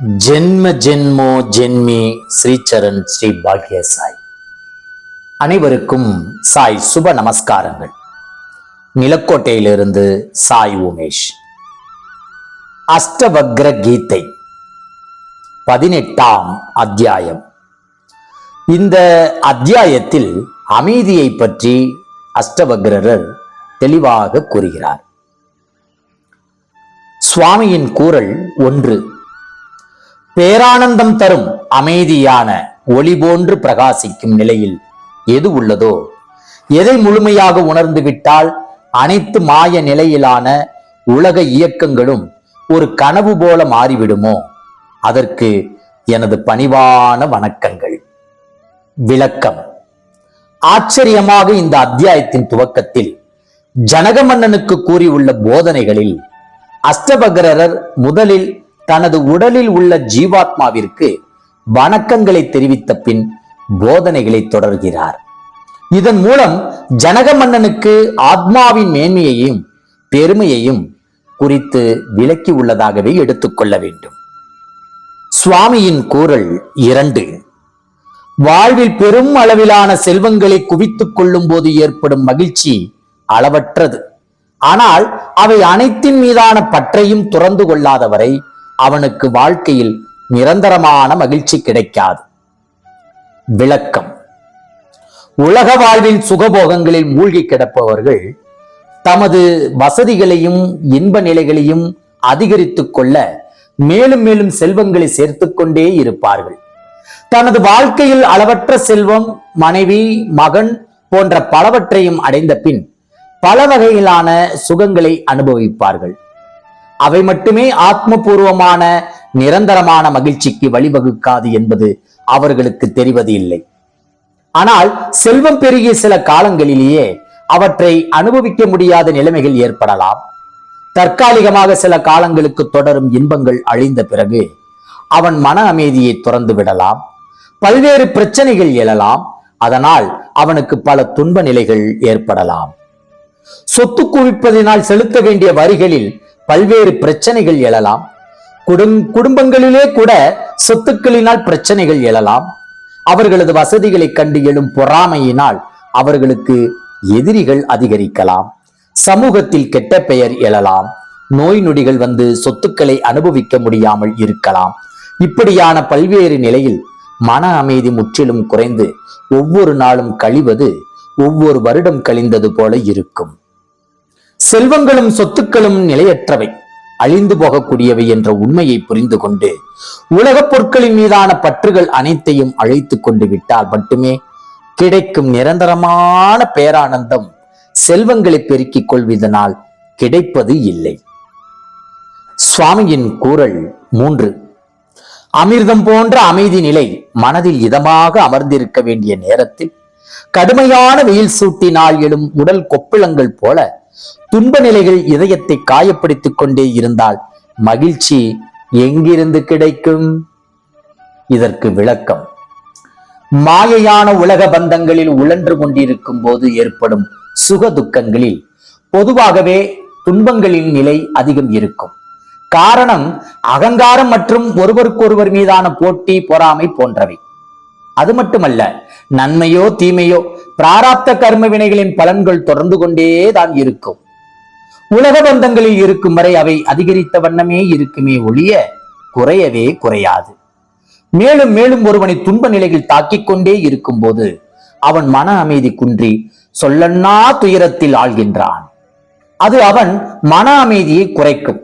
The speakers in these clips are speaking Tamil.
ஜென்ம ஜென்மோ ஜென்மி ஸ்ரீச்சரண் ஸ்ரீ பாக்ய சாய் அனைவருக்கும் சாய் சுப நமஸ்காரங்கள். நிலக்கோட்டையிலிருந்து சாய் உமேஷ். அஷ்டவக்ர கீதை. பதினெட்டாம் அத்தியாயம். இந்த அத்தியாயத்தில் அமைதியை பற்றி அஷ்டவக்ரர் தெளிவாக கூறுகிறார். சுவாமியின் கூறல் ஒன்று. பேரானந்தம் தரும் அமைதியான ஒளி போன்று பிரகாசிக்கும் நிலையில் எது உள்ளதோ எதை முழுமையாக உணர்ந்து விட்டால் அனைத்து மாய நிலையிலான உலக இயக்கங்களும் ஒரு கனவு போல மாறிவிடுமோ? அதற்கு எனது பணிவான வணக்கங்கள். விளக்கம். ஆச்சரியமாக இந்த அத்தியாயத்தின் துவக்கத்தில் ஜனக மன்னனுக்கு கூறியுள்ள போதனைகளில் அஷ்டபகரர் முதலில் தனது உடலில் உள்ள ஜீவாத்மாவிற்கு வணக்கங்களை தெரிவித்த பின் போதனைகளை தொடர்கிறார். இதன் மூலம் ஜனக மன்னனுக்கு ஆத்மாவின் மேன்மையையும் பெருமையையும் குறித்து விளக்கி உள்ளதாகவே எடுத்துக்கொள்ள வேண்டும். சுவாமியின் கூறல் இரண்டு. வாழ்வில் பெரும் அளவிலான செல்வங்களை குவித்துக் கொள்ளும் போது ஏற்படும் மகிழ்ச்சி அளவற்றது. ஆனால் அவை அனைத்தின் மீதான பற்றையும் துறந்து கொள்ளாதவரை அவனுக்கு வாழ்க்கையில் நிரந்தரமான மகிழ்ச்சி கிடைக்காது. விளக்கம். உலக வாழ்வின் சுகபோகங்களில் மூழ்கி கிடப்பவர்கள் தமது வசதிகளையும் இன்ப நிலைகளையும் அதிகரித்துக் கொள்ள மேலும் மேலும் செல்வங்களை சேர்த்து கொண்டே இருப்பார்கள். தனது வாழ்க்கையில் அளவற்ற செல்வம் மனைவி மகன் போன்ற பலவற்றையும் அடைந்த பின் பல வகையிலான சுகங்களை அனுபவிப்பார்கள். அவை மட்டுமே ஆத்மபூர்வமான நிரந்தரமான மகிழ்ச்சிக்கு வழிவகுக்காது என்பது அவர்களுக்கு தெரிவது இல்லை. ஆனால் செல்வம் பெருகிய சில காலங்களிலேயே அவற்றை அனுபவிக்க முடியாத நிலைமைகள் ஏற்படலாம். தற்காலிகமாக சில காலங்களுக்கு தொடரும் இன்பங்கள் அழிந்த பிறகு அவன் மன அமைதியை துறந்து விடலாம். பல்வேறு பிரச்சனைகள் எழலாம். அதனால் அவனுக்கு பல துன்ப நிலைகள் ஏற்படலாம். சொத்து குவிப்பதினால் செலுத்த வேண்டிய வரிகளில் பல்வேறு பிரச்சனைகள் எழலாம். குடும் குடும்பங்களிலே கூட சொத்துக்களினால் பிரச்சனைகள் எழலாம். அவர்களது வசதிகளை கண்டு எழும் பொறாமையினால் அவர்களுக்கு எதிரிகள் அதிகரிக்கலாம். சமூகத்தில் கெட்ட பெயர் எழலாம். நோய் நொடிகள் வந்து சொத்துக்களை அனுபவிக்க முடியாமல் இருக்கலாம். இப்படியான பல்வேறு நிலையில் மன அமைதி முற்றிலும் குறைந்து ஒவ்வொரு நாளும் கழிவது ஒவ்வொரு வருடம் கழிந்தது போல இருக்கும். செல்வங்களும் சொத்துக்களும் நிலையற்றவை. அழிந்து போகக்கூடியவை என்ற உண்மையை புரிந்து கொண்டு உலகப் பொருட்களின் மீதான பற்றுகள் அனைத்தையும் அழைத்து கொண்டு விட்டால் மட்டுமே கிடைக்கும் நிரந்தரமான பேரானந்தம் செல்வங்களை பெருக்கிக் கொள்வதனால் கிடைப்பது இல்லை. சுவாமியின் கூறல் மூன்று. அமிர்தம் போன்ற அமைதி நிலை மனதில் இதமாக அமர்ந்திருக்க வேண்டிய நேரத்தில் கடுமையான வெயில் சூட்டினால் எழும் உடல் கொப்பிளங்கள் போல துன்ப நிலைகள் இதயத்தை காயப்படுத்திக் கொண்டே இருந்தால் மகிழ்ச்சி எங்கிருந்து கிடைக்கும்? இதற்கு விளக்கம். மாயையான உலக பந்தங்களில் உழன்று கொண்டிருக்கும் போது ஏற்படும் சுக துக்கங்களில் பொதுவாகவே துன்பங்களின் நிலை அதிகம் இருக்கும். காரணம் அகங்காரம் மற்றும் ஒருவருக்கொருவர் மீதான போட்டி பொறாமை போன்றவை. அது மட்டுமல்ல நன்மையோ தீமையோ பிராராப்த கர்ம வினைகளின் பலன்கள் தொடர்ந்து கொண்டே தான் இருக்கும். உலக பந்தங்களில் இருக்கும் வரை அவை அதிகரித்த வண்ணமே இருக்குமே ஒழிய குறையவே குறையாது. மேலும் மேலும் ஒருவனை துன்ப நிலையில் தாக்கிக் கொண்டே இருக்கும் போது அவன் மன அமைதி குன்றி சொல்லன்னா துயரத்தில் ஆழ்கின்றான் அது அவன் மன அமைதியை குறைக்கும்.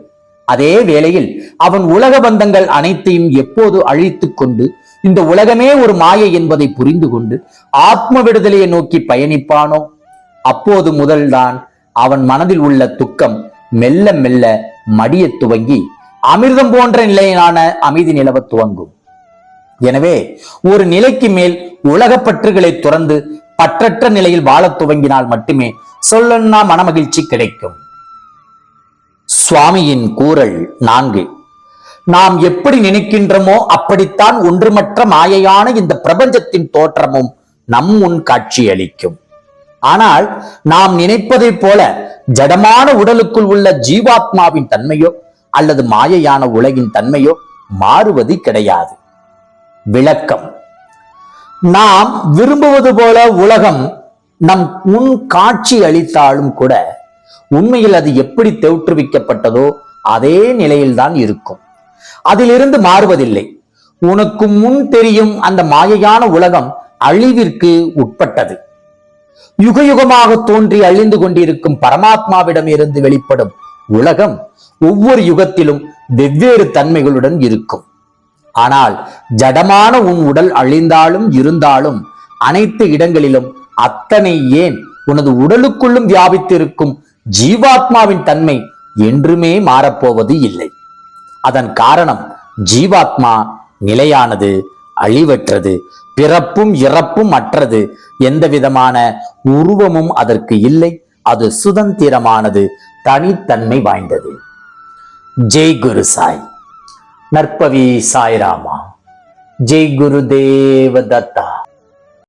அதே வேளையில் அவன் உலக பந்தங்கள் அனைத்தையும் எப்போது அழித்துக் கொண்டு இந்த உலகமே ஒரு மாயை என்பதை புரிந்து கொண்டு ஆத்ம விடுதலையை நோக்கி பயணிப்பானோ? அப்போது முதல்தான் அவன் மனதில் உள்ள துக்கம் மெல்ல மெல்ல மடிய துவங்கி அமிர்தம் போன்ற நிலையிலான அமைதி நிலவ துவங்கும். எனவே ஒரு நிலைக்கு மேல் உலகப்பற்றுகளை துறந்து பற்றற்ற நிலையில் வாழத் துவங்கினால் மட்டுமே சொல்லன்னா மனமகிழ்ச்சி கிடைக்கும். சுவாமியின் கூறல் நான்கு. நாம் எப்படி நினைக்கின்றோமோ அப்படித்தான் ஒன்றுமற்ற மாயையான இந்த பிரபஞ்சத்தின் தோற்றமும் நம் முன் காட்சி அளிக்கும் ஆனால் நாம் நினைப்பதைப் போல ஜடமான உடலுக்குள் உள்ள ஜீவாத்மாவின் தன்மையோ அல்லது மாயையான உலகின் தன்மையோ மாறுவது கிடையாது. விளக்கம். நாம் விரும்புவது போல உலகம் நம் முன் காட்சி அளித்தாலும் கூட உண்மையில் அது எப்படி தோற்றுவிக்கப்பட்டதோ அதே நிலையில்தான் இருக்கும். அதிலிருந்து மாறுவதில்லை. உனக்கு முன் தெரியும் அந்த மாயையான உலகம் அழிவிற்கு உட்பட்டது. யுகயுகமாக தோன்றி அழிந்து கொண்டிருக்கும் பரமாத்மாவிடம் இருந்து வெளிப்படும் உலகம் ஒவ்வொரு யுகத்திலும் வெவ்வேறு தன்மைகளுடன் இருக்கும். ஆனால் ஜடமான உன் உடல் அழிந்தாலும் இருந்தாலும் அனைத்து இடங்களிலும் அத்தனை ஏன் உனது உடலுக்குள்ளும் வியாபித்திருக்கும் ஜீவாத்மாவின் தன்மை என்றுமே மாறப்போவது இல்லை. அதன் காரணம் ஜீவாத்மா நிலையானது அழிவற்றது பிறப்பும் இறப்பும் அற்றது. எந்த விதமான உருவமும் அதற்கு இல்லை. அது சுதந்திரமானது தனித்தன்மை வாய்ந்தது. ஜெய் குரு சாய். நற்பவி சாய்ராமா. ஜெய் குரு தேவதத்தா